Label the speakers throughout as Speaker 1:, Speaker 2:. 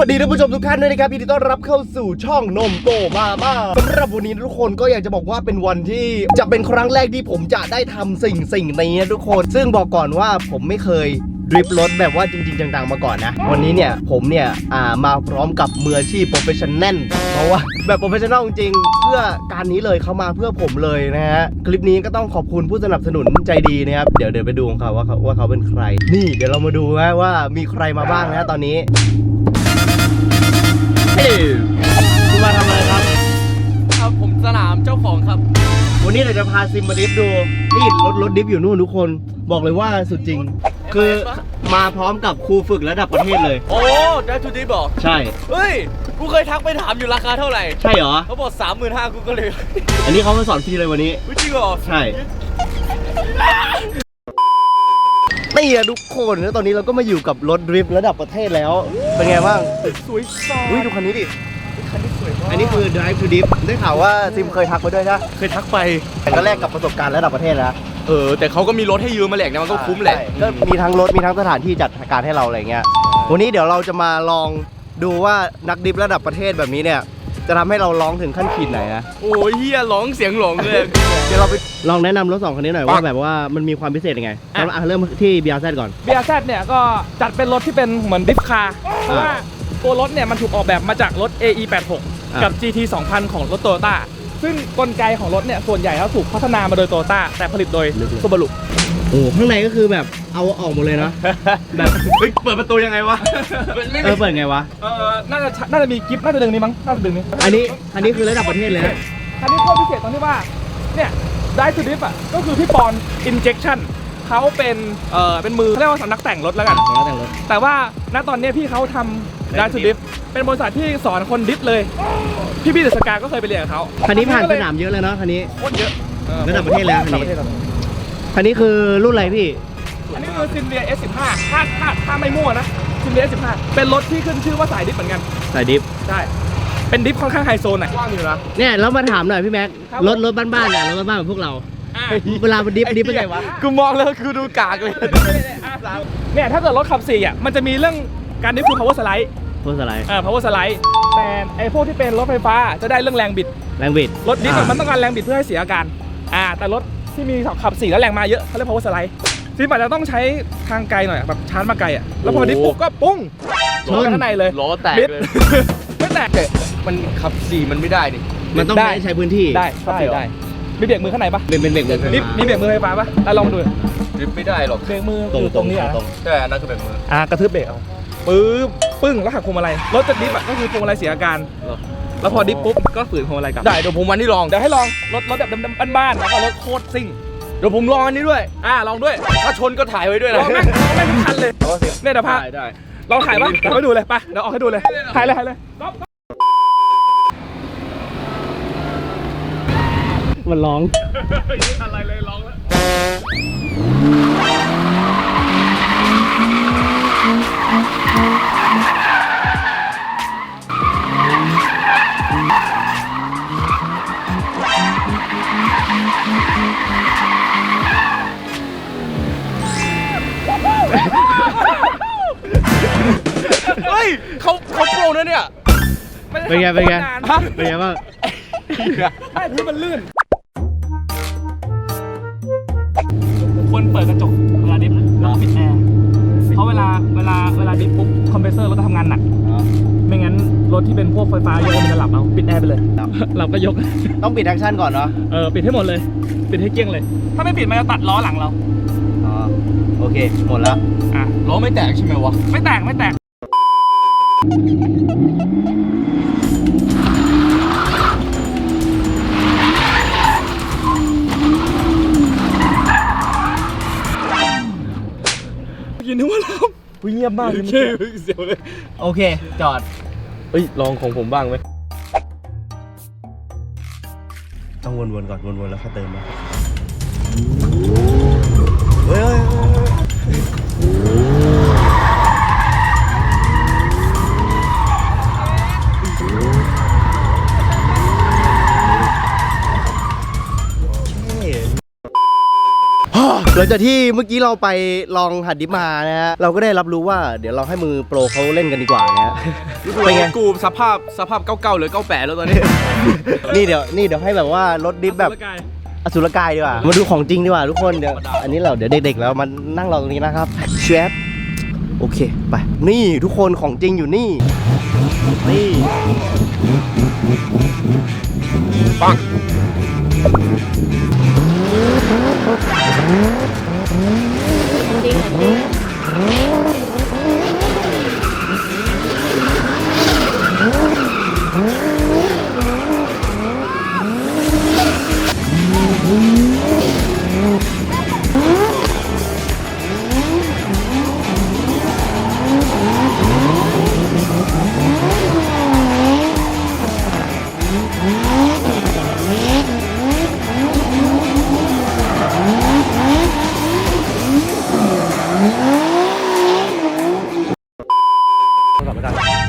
Speaker 1: สวัสดีท่านผู้ชมทุกท่านด้วยนะครับยินดีต้อนรับเข้าสู่ช่องนมโตมาม่าสำหรับวันนี้ทุกคนก็อยากจะบอกว่าเป็นวันที่จะเป็นครั้งแรกที่ผมจะได้ทำสิ่งสิ่งนี้นะทุกคน ซึ่งบอกก่อนว่าผมไม่เคยดริฟท์รถแบบว่าจริงๆจังๆมาก่อนนะ วันนี้เนี่ยผมเนี่ยอ่ามาพร้อมกับมืออาชีพโปรเฟชชั่นแนลเพราะว่าแบบโปรเฟชชั่นแนลจริงๆเพื่อการนี้เลยเขามาเพื่อผมเลยนะฮะคลิปนี้ก็ต้องขอบคุณผู้สนับสนุนใจดีนะครับเดี๋ยวเดี๋ยวไปดูของเขาว่าเขาว่าเขาเป็นใคร นี่เดี๋ยวเรามาดูนะว่ามีใครมาบ้างนะตอนนี้ คุณมาทำอะไรครับ
Speaker 2: ครับผมสนามเจ้าของครับ
Speaker 1: วันนี้เราจะพาซิมมาดิฟดู นี่รถรถดิฟอยู่นู่นทุกคน บอกเลยว่าสุดจริง คือมาพร้อมกับครูฝึกระดับประเทศเลย
Speaker 2: โอ้ ได้ทูดีบอก
Speaker 1: ใช่
Speaker 2: เฮ้ย กูเคยทักไปถามอยู่ราคาเท่าไหร่
Speaker 1: ใช่เหรอ
Speaker 2: เขาบอกสามหมื่นห้ากูก็เลย
Speaker 1: อันนี้เขามาสอนฟรีเลยวันนี้
Speaker 2: อุ๊ยจริงเหรอ
Speaker 1: ใช่ นี่อะทุกคนแล้วตอนนี้เราก็มาอยู่กับรถดริฟต์ระดับประเทศแล้ว เป็นไงบ้าง
Speaker 2: สวยซอ
Speaker 1: อุ้ยดูคันนี้ดิ
Speaker 2: คันนี้สวยมาก
Speaker 1: อันนี้คือ drive to dip ได้ข่าวว่าซิมเคยทักมาด้วยใช่ไหม
Speaker 2: เคยทักไป
Speaker 1: แต่ก็แลกกับประสบการณ์ระดับประเทศนะ
Speaker 2: เออ แต่เขาก็มีรถให้ยืมมาแหลกนะมันก็คุ้มแหละ
Speaker 1: ใช่ก็มีทั้งรถมีทั้งสถานที่จัดการให้เราอะไรเงี้ยวันนี้เดี๋ยวเราจะมาลองดูว่านักดริฟต์ระดับประเทศแบบนี้เนี่ย จะทำให้เราร้องถึงขั้นขีดไหนนะ
Speaker 2: โอ้ยเฮียร้องเสียงหลงเลย
Speaker 1: เดี๋ยวเราไป ลองแนะนำรถสองคันนี้หน่อยว่าแบบว่ามันมีความพิเศษยังไงเอาอะเริ่มที่ BRZ ก่อน
Speaker 3: BRZ เนี่ยก็จัดเป็นรถที่เป็นเหมือนดิฟคาร์เพราะว่าตัวรถเนี่ยมันถูกออกแบบมาจากรถ AE86
Speaker 1: อะ
Speaker 3: กับ GT 2000 ของรถโตโยต้า ซึ่งกลไกของรถเนี่ยส่วนใหญ่แล้วถูกพัฒนามาโดยโตโยต้าแต่ผลิตโดยซูบารุ
Speaker 1: โอ้ข้างในก็คือแบบเอาออกหมดเลยเนาะแบบ
Speaker 2: เฮ้ยเปิดประตูยังไงวะ
Speaker 1: เออเปิดไงวะ
Speaker 3: เออน่าจะน่าจะมีกิฟต์น่าจะดึงนี้มั้งน่าจะดึงนี้
Speaker 1: อันนี้อันนี้คือระดับประเทศเลยนะ
Speaker 3: คันนี้โคตรพิเศษตรงที่ว่าเนี่ยได้ทูดิฟอะก็คือพี่ปอน injection เขาเป็นเอ่อเป็นมือเขาเรียกว่าสำนักแต่งรถแล้วกัน
Speaker 1: แล้วแต่งรถ
Speaker 3: แต่ว่าณตอนเนี้ยพี่เขาทำ Drive to Diff เป็นบริษัทที่สอนคนดิฟเลย พี่พี่เดอะสกาก็เคยไปเรียนกับเขา
Speaker 1: คันนี้ผ่านสนามเยอะเลยเนาะคันนี้
Speaker 3: โคตรเยอะออ
Speaker 1: ระดับประเทศแล้วคันนี้
Speaker 3: ระดับประเทศแล้ว
Speaker 1: คันนี้คือรุ่นอะไรพี่
Speaker 3: อันนี้คือซินเดีย S15 ถ้าถ้าถ้าไม่มั่วนะซินเดีย S15 เป็นรถที่ขึ้นชื่อว่าสายดิฟเหมือนกัน
Speaker 1: สายดิฟ
Speaker 3: ใช่เป็นดิฟค่อนข้างไฮโซหน่อยกว้างอยู่นะ
Speaker 1: เนี่ยแล้วมาถามหน่อยพี่แม็ก
Speaker 3: ครับ
Speaker 1: รถรถบ้านๆอะรถบ้านๆแบบพวกเราเวลามันดิฟดิฟเป็นไงวะ
Speaker 2: กูมองแล้วคือดูกากเลย
Speaker 3: เนี่ยถ้าเกิดรถขับสี่อะมันจะมีเรื่อง การดิฟคือ power slide
Speaker 1: โพสอะไร
Speaker 3: อ่า power slide แต่ไอพวกที่เป็นรถไฟฟ้าจะได้เรื่องแรงบิด
Speaker 1: แรงบิด
Speaker 3: รถดิฟอะมันต้องการแรงบิดเพื่อให้เสียอาการ อ่า แต่รถที่มีขับสี่แล้วแรงมาเยอะเขาเรียก power slide ซิมอาจจะต้องใช้ทางไกลหน่อยแบบชาร์จมาไกลอะ แล้วพอดิฟปุ๊บก็ปุ้งชนข้างในเลย
Speaker 2: ล้อแตก
Speaker 3: บิด
Speaker 2: เลย
Speaker 3: ไม่แตก
Speaker 2: แต่มันขับสี่มันไม่ได้ดิ
Speaker 1: มันต้อง
Speaker 3: ได้
Speaker 1: ใช้พื้นที่
Speaker 3: ได้ขับสี่ได้ มีเบรกมือข้างในปะ
Speaker 1: เป็นเป็นเบรกมือ
Speaker 3: มีมีเบรกมือไฟฟ้าปะอะลองดู
Speaker 2: ดริฟไม่ได้หรอก
Speaker 3: เบรกมือ
Speaker 1: ตรง
Speaker 3: คือ
Speaker 1: ต
Speaker 3: ต
Speaker 1: ร
Speaker 3: รงงนี้อะ
Speaker 1: ตรง
Speaker 2: ใช่อันนั้นคือแบบมือ
Speaker 3: อ่ากระทืบเบรกเอา ปึ๊บปึ้งแล้วหักพวงมาลัยรถจะดิฟอะก็คือพวงมาลัยเสียอาการ
Speaker 2: เหรอ
Speaker 3: แล้วพอดิฟปุ๊บก็ฝืนพวงมาลัยกลับ
Speaker 2: ได้เดี๋ยวผมวันนี้ลอง
Speaker 3: เดี๋ยวให้ลองรถรถแบบดำๆบ้านๆแล้วก็รถโคตรซิ่ง
Speaker 2: เดี๋ยวผมลองอันนี้ด้วย
Speaker 3: อ่าลองด้วย
Speaker 2: ถ้าชนก็ถ่ายไว้ด้วย
Speaker 3: ล
Speaker 2: นะ
Speaker 3: องแม่งลองแม่งทุกคันเลยเนี่ยเดี๋ยวพา
Speaker 2: ได้ได้
Speaker 3: ลองถ่ายปะเดี๋ยวให้ดูเลยไปเดี๋ยวออกให้ดูเลยถ่ายเลยถ่ายเลยก๊อฟ
Speaker 1: มันร้อง
Speaker 3: อะไรเลยลองแล้ว
Speaker 2: เขาโปรนะเนี่ย
Speaker 1: เป็นไงเป็นไง
Speaker 3: ฮะ
Speaker 1: เป็นไงบ้าง
Speaker 3: ไม่พื้นมันลื่นคนเปิดกระจกเวลาดิฟแล้วก็ปิดแอร์เพราะเวลาเวลาเวลาดิฟปุ๊บคอมเพรสเซอร์รถจะทำงานหนัก ไม่งั้นรถที่เป็นพวกไฟฟ้าเยอะมันจะหลับเอาปิดแอร์ไปเลย
Speaker 1: ครับ
Speaker 3: หลับก็ยก
Speaker 1: ต้องปิดแอคชั่นก่อนเนาะ
Speaker 3: เออปิดให้หมดเลย ปิดให้เกลี้ยงเลย ถ้าไม่ปิดมันจะตัดล้อหลังเรา
Speaker 1: อ๋อโอเค หมดแล้ว
Speaker 3: อะ
Speaker 2: ล้อไม่แตกใช่ไหมวะ
Speaker 3: ไม่แตกไม่แตก ยินดีว่าเรา
Speaker 2: เงียบมากเลย
Speaker 3: โอเคเสียวเลย
Speaker 1: โอเค จอด
Speaker 2: เฮ้ย ลองของผมบ้างไหม
Speaker 1: ต้องวนๆก่อนวนๆแล้วค่อยเติมนะเฮ้ย หลังจากที่เมื่อกี้เราไปลองหัดดิฟมานะฮะเราก็ได้รับรู้ว่าเดี๋ยวเราให้มือโปรเขาเล่นกันดีกว่านะฮะเป็นไง
Speaker 2: กูสภาพสภาพเก้าเก้าหรือเก้าแปดแล้วตอนนี้
Speaker 1: นี่เดี๋ยวนี่เดี๋ยวให้แบบว่ารถดิฟแบบ
Speaker 3: ร่างกาย
Speaker 1: อสุรกายดีกว่า มาดูของจริงดีกว่าทุกคนเดี๋ยวอันนี้เราเดี๋ยวเด็กๆแล้วมานั่งรอตรงนี้นะครับเชฟโอเคไป นี่ทุกคนของจริงอยู่นี่ นี่
Speaker 2: ปัง
Speaker 1: จริงจริง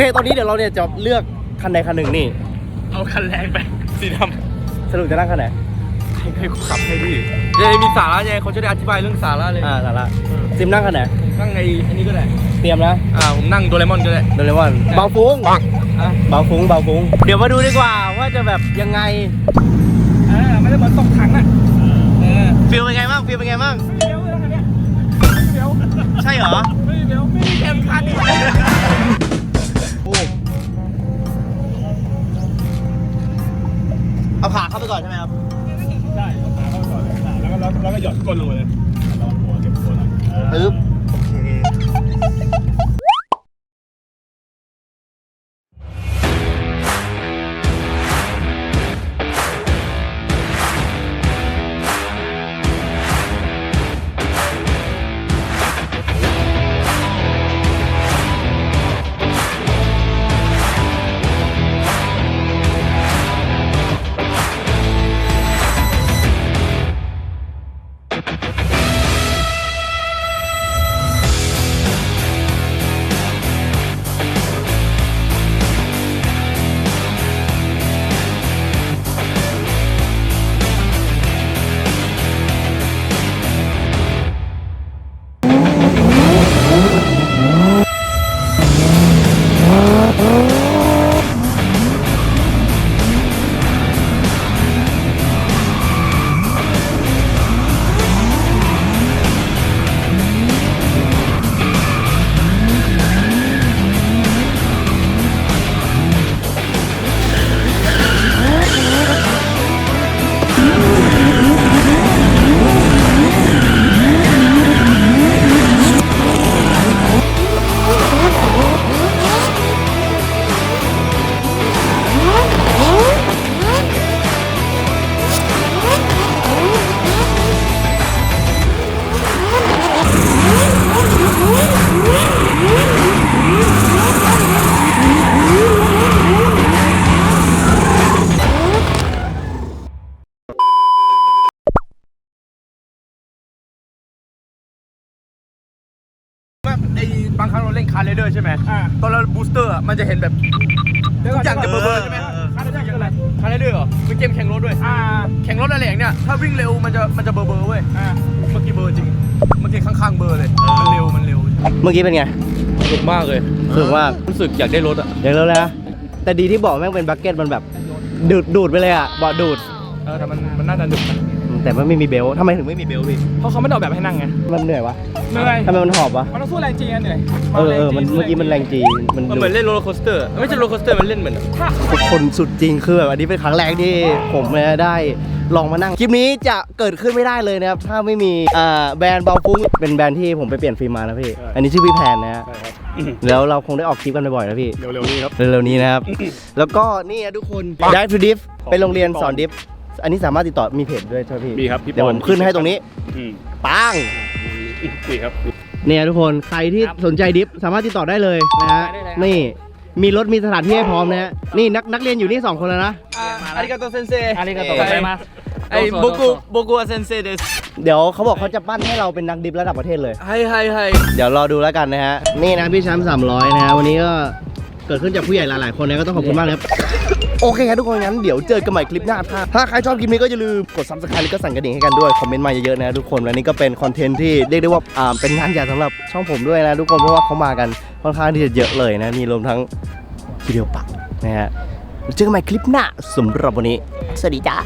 Speaker 1: เค ตอนนี้เดี๋ยวเราเนี่ยจะเลือกคันใดคันหนึ่งนี่
Speaker 3: เอาคันแรงไปสีด
Speaker 1: สรุปจะนั่งคันไหน
Speaker 2: ให้ให้กูขับให้พี่ยังมีสาระยังเขาจะได้อธิบายเรื่องสาระเลย
Speaker 1: อ่าสาระซิมนั่งคันไหน
Speaker 2: นั่งในอันนี้ก็ได้
Speaker 1: เตรียมนะ
Speaker 2: อ่าผมนั่งโดเรมอนก็ได้
Speaker 1: โดเรมอนเบาฟุ้ง
Speaker 2: ปังำ
Speaker 3: อะ
Speaker 1: เบาฟุ้งเบาฟุ้งเดี๋ยวมาดูดีกว่าว่าจะแบบยังไง
Speaker 3: อ่าไม่ได้เหมือนตกถังอะเออ
Speaker 1: ฟีลเป็นไงบ้างฟีลเป็นไงบ้าง
Speaker 3: ไม่เลี้ยวเลยนะคันเนี้ยไม่เลี้ยว
Speaker 1: ใช่เหรอ
Speaker 3: ไม่เลี้ยวไม่มีเข็มขัดอี ก่
Speaker 1: อนใช่ไหมครับ
Speaker 3: ใช่เอาขาเข้าไปก่อนเลยอะแล้วก็แล้วแล้วก็หย่อนก้นลงไปเลยระวังหัวเก็บหัวหน่อยเออ
Speaker 1: ปึ๊บ
Speaker 2: บางครั้งเราเล่นคาร์เรเดอร์ใช่ไหม
Speaker 3: อ่า
Speaker 2: ตอนเราบูสเตอร์อะมันจะเห็นแบบ
Speaker 3: เดี๋ยว
Speaker 2: ทุ
Speaker 3: ก่อน
Speaker 2: กอย่างจะเบลอๆใช่ไหม
Speaker 3: คันนี้คืออะไร
Speaker 2: คาร์เรเดอร์เหรอเป็นเกมแข่งรถด้วย
Speaker 3: อ่า
Speaker 2: แข่งรถอะไรอย่างเนี้ยถ้าวิ่งเร็วมันจะมันจะเบลอๆเว้ย
Speaker 3: อ่า
Speaker 2: เมื่อกี้เบลอจริงเมื่อกี้ข้างๆเบลอเลยมันเร็วมันเร็ว
Speaker 1: เมื่อกี้เป็นไง
Speaker 2: สนุกมากเลย
Speaker 1: สนุกมาก
Speaker 2: รู้สึกอยากได้รถอะ
Speaker 1: เดี๋ยวแล้วนะแต่ดีที่บอกแม่งเป็นบักเก็ตมันแบบดูดดูดไปเลยอะเบาะดูด
Speaker 3: เออแต่มันมันน่าจะหนึบนะ
Speaker 1: แต่มันไม่มีเบลต์ทำไมถึงไม่มีเบลต์พี่
Speaker 3: เพราะเขาไม่ได้ออกแบบให้นั่งไง
Speaker 1: มันเหนื่อยวะ
Speaker 3: เหนื่อย
Speaker 1: ทำไมมันหอบวะ
Speaker 3: มันต้องสู้แรงจีกันเหนื่อย
Speaker 1: เออเออมันเมื่อกี้มันแรงจีมัน
Speaker 2: มัน
Speaker 1: ดู
Speaker 2: เหมื
Speaker 1: ด
Speaker 2: อนเล่นโรลเลอร์โคสเตอร์ไม่ใช่โรลเลอร์โคสเตอร์มันเล่นเหมือน
Speaker 3: ถ้า
Speaker 1: ทุกคนสุดจริงคือแบบอันนี้เป็นครั้งแรกที่ผมเนี่ยได้ลองมานั่งคลิปนี้จะเกิดขึ้นไม่ได้เลยนะครับถ้าไม่มีอ่าแบรนด์เบาฟุ้งเป็นแบรนด์ที่ผมไปเปลี่ยนฟิล์มมานะพี่ อันนี้ชื่อพี่แพนนะฮะแล้วเราคงได้ออกคลิปกันบ่อยๆนะพี่
Speaker 3: เร็วๆนี้ครับ
Speaker 1: เร็วๆนี้นะครับแล้วก็นี่นะทุกคนได้ฟรีดิฟเป็นโรงเรียนสอนดิฟ อันนี้สามารถติดต่อมีเพจด้วยใช่ไหมพี่
Speaker 4: มีครับพี่
Speaker 1: เดี๋ยวผมขึ้นให้ตรงนี้
Speaker 4: อืม
Speaker 1: ปัง
Speaker 4: นี่ครับ
Speaker 1: เนี่ยทุกคนใครที่สนใจดิฟสามารถติดต่อได้เลยนะฮะ
Speaker 3: ได้เลยครับ
Speaker 1: นี่มีรถมีสถานที่ให้พร้อมนะฮะนี่นักนักเรียนอยู่นี่สองคนแล้วนะ
Speaker 2: อาริกาโตเซนเซ
Speaker 3: อาริกาโตะใช่ไหม
Speaker 2: ไอ้โบกุโบกุเซนเซเดส
Speaker 1: เดี๋ยวเขาบอกเขาจะปั้นให้เราเป็นนักดิฟระดับประเทศเลย
Speaker 2: ไฮไฮไฮ
Speaker 1: เดี๋ยวรอดูแล้วกันนะฮะ นี่นะพี่แชมป์สามร้อยนะฮะ วันนี้ก็เกิดขึ้นจากผู้ใหญ่หลายๆคนนะก็ต้องขอบคุณมากนะครับ โอเคครับทุกคนงั้นเดี๋ยวเจอกันใหม่คลิปหน้าถ้าถ้าใครชอบคลิปนี้ก็อย่าลืมกดซับสไครต์แล้วก็สั่นกระดิ่งให้กันด้วยคอมเมนต์มาเยอะๆนะทุกคนและนี่ก็เป็นคอนเทนต์ที่เรียกได้ว่าอ่าเป็นงานใหญ่สำหรับช่องผมด้วยนะทุกคนเพราะว่าเขามากันค่อนข้างที่จะเยอะเลยนะมีรวมทั้งวิดีโอปักนะฮะเจอกันใหม่คลิปหน้าสำหรับวันนี้ สวัสดีจ้า